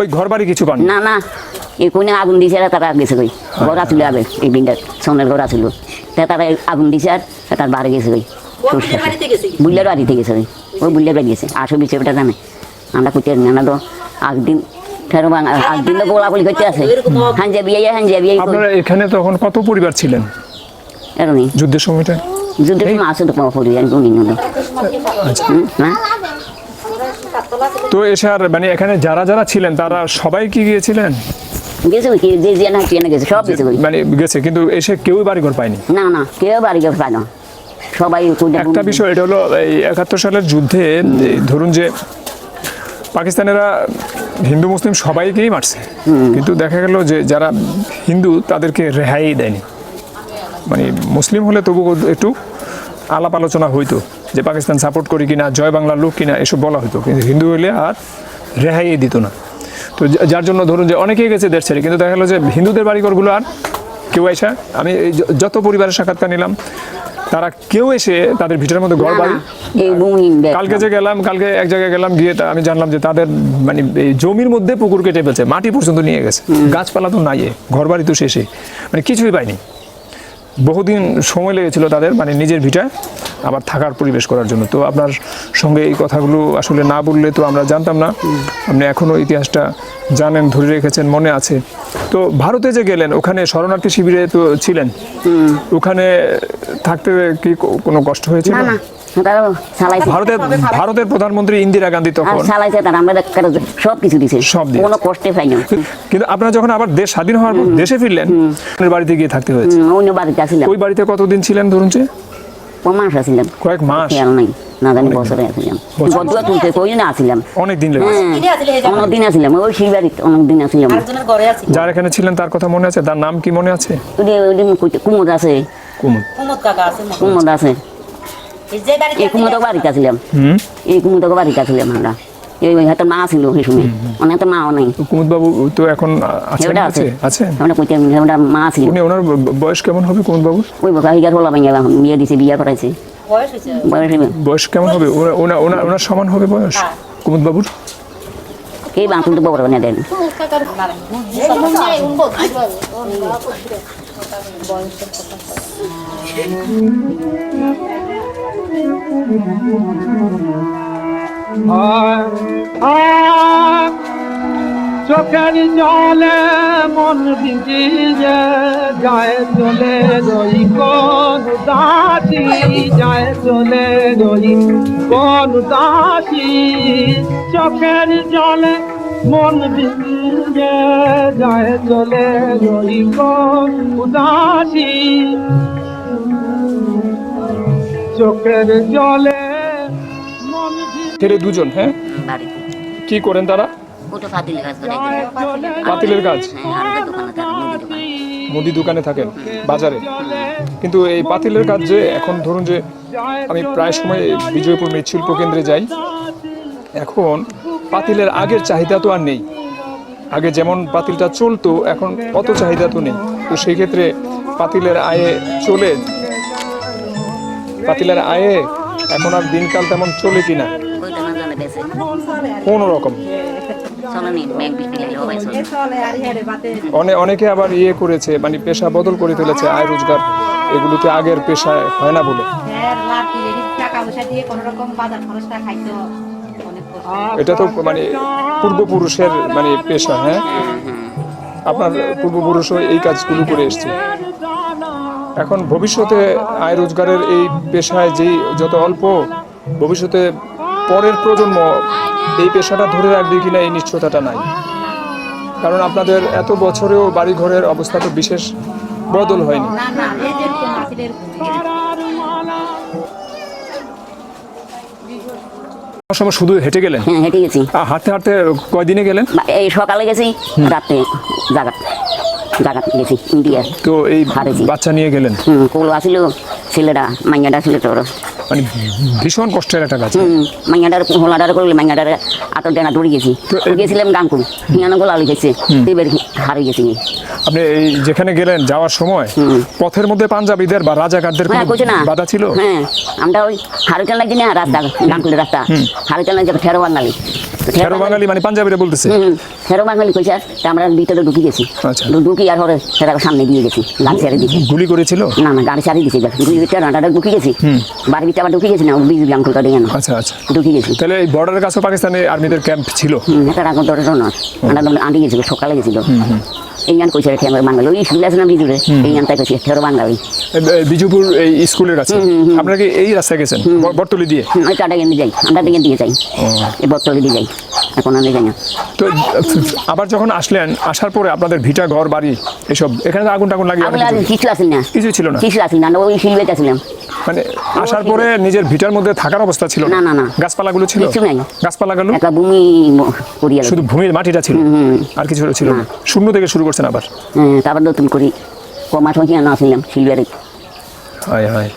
ওই ঘর বাড়ি কিছু পান না না এই কোনে আগুন দিছে আর তারা গেছে কই? ঘর আছিল আগে এই বিনটা সোনের ঘর আছিল তা তারা আগুন দিছে আর তার বাড়ি গেছে কই? বুল্লার বাড়িতে গেছে। কই? ওই বুল্লের বাড়ি গেছে। আসো বিষয়টা জানে। আমরা কুটিয়ে না তো আগদিন ফেরো বাং আগদিন তো গোলাগুলি করতে আছে হাঞ্জা বিয়ে হাঞ্জা বিয়ে আপনারা এখানে তখন কত পরিবার ছিলেন? এরকমই যুদ্ধের সময়টা যুদ্ধের সময় আসো তো গুনি আচ্ছা। না তো এসে আর মানে এখানে যারা যারা ছিলেন তারা সবাই কি গিয়েছিলেন? গেছে যে যে না ট্রেনে গেছে সব গেছে। মানে গেছে কিন্তু এসে কেউই বাড়িঘর পায়নি? না না কেউ বাড়ি গেছে পায় না। সবাই একটা বিষয় এটা হলো এই একাত্তর সালের যুদ্ধে ধরুন যে পাকিস্তানেরা হিন্দু মুসলিম সবাইকেই মারছে। কিন্তু দেখা গেল যে যারা হিন্দু তাদেরকে রেহাই দেয়নি। মানে মুসলিম হলে তবু একটু আলাপ আলোচনা হইতো যে পাকিস্তান সাপোর্ট করি কিনা জয় বাংলার লোক কিনা এসব বলা হতো কিন্তু হিন্দু হলে আর রেহাই দিত না। তো যার জন্য ধরুন যে অনেকেই গেছে দেশ ছেড়ে কিন্তু দেখা গেলো যে হিন্দুদের বাড়িঘরগুলো আর কেউ এসে আমি যত পরিবারের সাক্ষাৎকার নিলাম তারা কেউ এসে তাদের ভিটের মধ্যে ঘর বাড়ি কালকে যে গেলাম কালকে এক জায়গায় গেলাম গিয়ে আমি জানলাম যে তাদের মানে এই জমির মধ্যে পুকুর কেটে ফেলছে মাটি পর্যন্ত নিয়ে গেছে। গাছপালা তো নাই ঘর বাড়ি তো শেষে। মানে কিছুই পাইনি। বহুদিন সময় লেগেছিল তাদের মানে নিজের ভিটায়। আবার থাকার পরিবেশ করার জন্য। তো আপনার সঙ্গে এই কথাগুলো আসলে না বললে তো আমরা জানতাম না। আপনি এখনও ইতিহাসটা জানেন ধরে রেখেছেন মনে আছে। তো ভারতে যে গেলেন ওখানে শরণার্থী শিবিরে তো ছিলেন। ওখানে থাকতে কি কোনো কষ্ট হয়েছিল? না না। ভারতের ভারতের প্রধানমন্ত্রী ইন্দিরা গান্ধী তখন? সব কিছু দিছে। কোনো কষ্টে কিন্তু আপনারা যখন আবার দেশ স্বাধীন হওয়ার দেশে ফিরলেন আপনার বাড়িতে গিয়ে থাকতে হয়েছে। অন্য বাড়িতে ওই বাড়িতে কতদিন ছিলেন ধরুন যে? ক মাস আসছিলাম কয়েক মাস? খেয়াল নাই না জানি বছরে আসিলাম বছর। তুলতে কই না আসিলাম অনেক দিন লেগেছে হ্যাঁ। অনেক দিন আসিলাম ওই সেই বাড়িতে অনেক দিন আছি। যার এখানে ছিলেন তার কথা মনে আছে? তার নাম কি মনে আছে? কুমুদ আছে। কুমুদ। কুমুদ কাকা আছে। কুমুদ। আছে। এই যে বাড়িতে হুম? এই কুমুদক বাড়িতে আসিলাম আমরা। এই ওই হাতে মা ছিল সেই সময়। অনেক তো মাও নাই। কুমুদ বাবু তো এখন আছেন আছে। আছে? আছেন আমরা কইতে আমরা মা ছিল। উনি ওনার বয়স কেমন হবে কুমুদ বাবুর ওই বকা হিগার বিয়ে দিছে বিয়ে করাইছে। বয়স কেমন হবে? ওনা- ওনা- ওনা- ওনার সমান হবে বয়স? হ্যাঁ। কুমুদ বাবুর এই বাঁকুল তো বড় বানিয়ে দেন চোখের জলে মন ভিজিয়ে যায় চলে রই কোন দাসি যায় চলে রই কোন দাসি চোখের জলে মন ভিজিয়ে যায় চলে রই কোন উদাসী চোখের জলে ছেলে দুজন হ্যাঁ? বাড়িতে। কি করেন তারা? ওটা ফাতিল কাজ করে। পাতিলের কাজ? হ্যাঁ হালকা দোকানে থাকে মুদি দোকানে থাকেন বাজারে। কিন্তু এই পাতিলের কাজ যে এখন ধরুন যে আমি প্রায় সময় বিজয়পুর মৃৎশিল্প কেন্দ্রে যাই। এখন পাতিলের আগের চাহিদা তো আর নেই। আগে যেমন পাতিলটা চলতো এখন অত চাহিদা তো নেই। তো সেই ক্ষেত্রে পাতিলের আয়ে চলে পাতিলের আয়ে এখন আর দিনকাল তেমন চলে কিনা। কোনো রকম অনেকে আবার ইয়ে করেছে মানে পেশা বদল করে ফেলেছে আয় রোজগার। এগুলোতে আগের পেশায় হয় না বলে। এটা তো মানে পূর্বপুরুষের মানে পেশা হ্যাঁ? আপনার পূর্বপুরুষও এই কাজগুলো করে এসছে। এখন ভবিষ্যতে আয় রোজগারের এই পেশায় যেই যত অল্প ভবিষ্যতে পরের প্রজন্ম এই পেশাটা ধরে রাখবে কিনা এই নিশ্চয়তাটা নাই। কারণ আপনাদের এত বছরেও বাড়ি ঘরের অবস্থা তো বিশেষ বদল হয়নি। সময় শুধু হেঁটে গেলেন? হ্যাঁ হেঁটে গেছি। হাঁটতে হাঁটতে কয়দিনে গেলেন? এই সকালে গেছি রাতে জাগাত জাগাত গেছি ইন্ডিয়া তো এই। বাচ্চা নিয়ে গেলেন? হুম কোলো আসিল ছেলেটা মাইয়াটা ছিল তোর। মানে ভীষণ কষ্টের একটা কাজ হুম মাইয়াটার হোলাটার করলে মাইয়াটার আটর দেনা দৌড়ে গেছি। গেছিলাম গাঙ্কুল। হিয়ানো গোলা লিখেছে এবার হারিয়ে গেছি আপনি এই যেখানে গেলেন যাওয়ার সময় পথের মধ্যে পাঞ্জাবিদের বা রাজাকারদের হ্যাঁ কোনো বাধা ছিল? হ্যাঁ আমরা ওই হারুচান লাগছি না রাস্তা গাঙ্কুলের রাস্তা। হারুচান লাগছে ঠেরো বাঙালি তেরো বাঙালি মানে পাঞ্জাবিরা বলতেছে। বাঙালি কইছে আমরা ভিতরে ঢুকি গেছি। আচ্ছা। ঢুকি আর সেটা সামনে দিয়ে গেছি ছেড়ে গুলি করেছিল? না না গাড়ি ছাড়িয়ে দিছি গুলি ভিতরে রান্নাটা ঢুকি গেছি। বাড়ির ভিতরে আবার ঢুকি গেছি না বিজুলি আঙ্কুলটা দিয়ে আচ্ছা আচ্ছা। ঢুকি গেছি। তাহলে এই বর্ডারের কাছেও পাকিস্তানি আর্মিদের ক্যাম্প ছিল? এটা রাখো ধরে না। আন্টি গেছিল সকালে গেছিল। এই কইছে রেখে আমার বাঙালি ওই স্কুল আছে না বিজুরে? এই গানটা কইছে ফেরো বাঙালি। বিজুপুর এই স্কুলের কাছে? আপনারা কি এই রাস্তায় গেছেন? বটতলি দিয়ে? ওই কাটা গেন্দে যাই আমরা দিকে দিয়ে যাই। এই বত্তলে দিয়ে যাই। এখন আমি যাই না। তো আবার যখন আসলেন আসার পরে আপনাদের ভিটা ঘর বাড়ি এসব এখানে তো আগুন টাগুন লাগিয়ে অনেক আমরা কিছু- কিছু আসিল না কিছুই ছিল না? কিছু আসিল না ওই সিলবেতে আসলাম মানে আসার পরে নিজের ভিটার মধ্যে থাকার অবস্থা ছিল না, না, না। গাছপালাগুলো ছিল? কিছু নাই। গাছপালাগুলো একটা ভূমি করিয়া শুধু ভূমির মাটিটা ছিল? আর কিছু ছিল না? শূন্য থেকে শুরু করছেন আবার? হ্যাঁ তারপর নতুন করি। হয়েছে না আসলাম সিলবারে হায় হায়।